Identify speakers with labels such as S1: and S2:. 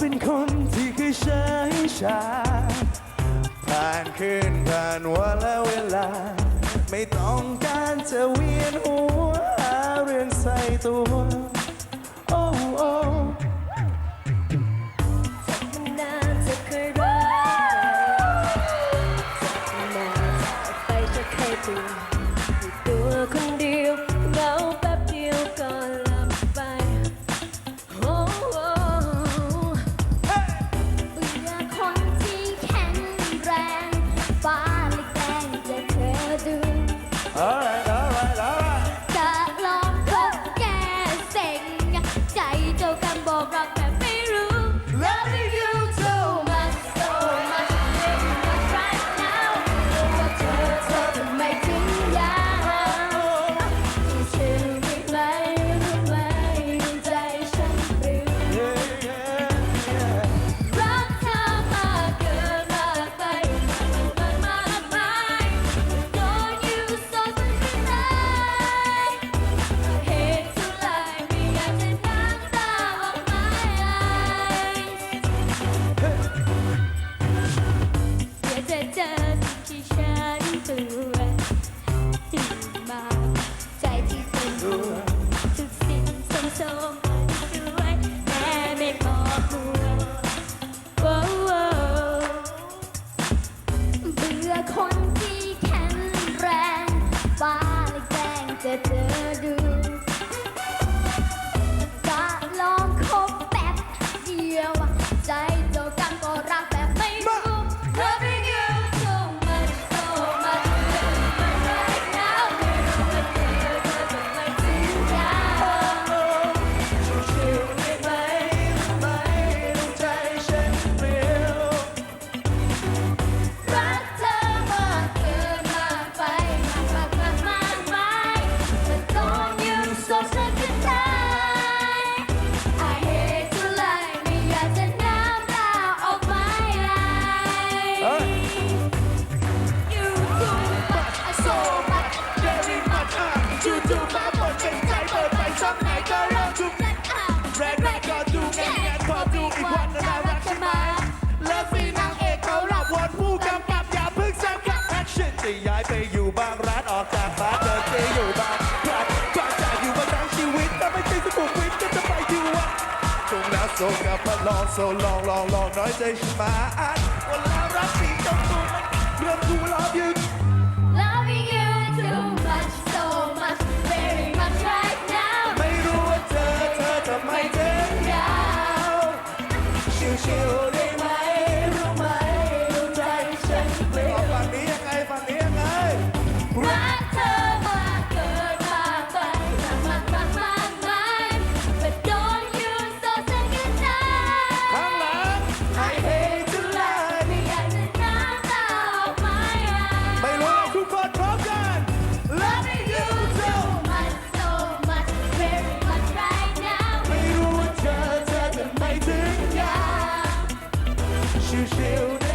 S1: เป็นคนที่เคยใช้ชา ผ่านคืนผ่านวันและเวลา ไม่ต้องการจะเวียนหัวหาเรื่องใส่ตัว โอ้โอ้
S2: นานจะเคยรักนานจากไปจะเคยตัวตัวคนเดียว better do. ไปอยู่บางร้านออกจากบ้านเธอจะอยู่
S1: บางร้านกว่าจะอยู่มาทั้งชีวิตถ้าไม่ใช่สุขุมวิทก็จะไปที่วัดจงนะโซกับมาลองโซลองลองลองน้อยใจฉันมาอ่านวันลารักสีต้องตัวมันเรื่องกูรออยู่
S2: Loving you too much so much very much right now
S1: ไม่รู้ว่าเธอเธอทำไมถึงยาวชิวๆได้ไรั
S2: กเธอมากเกินมากไปมากมากมากมาก But don't you so second time
S1: ข้างหลัง I hate to lie
S2: ไม่อยากจะน้ำตาออกมา
S1: ไม่รู้ว่าทุกคนพร้อมกัน
S2: Loving you so much so much very much right now
S1: ไม่รู้ว่าเธอเธอทำไม่ถึงยาวชิวๆ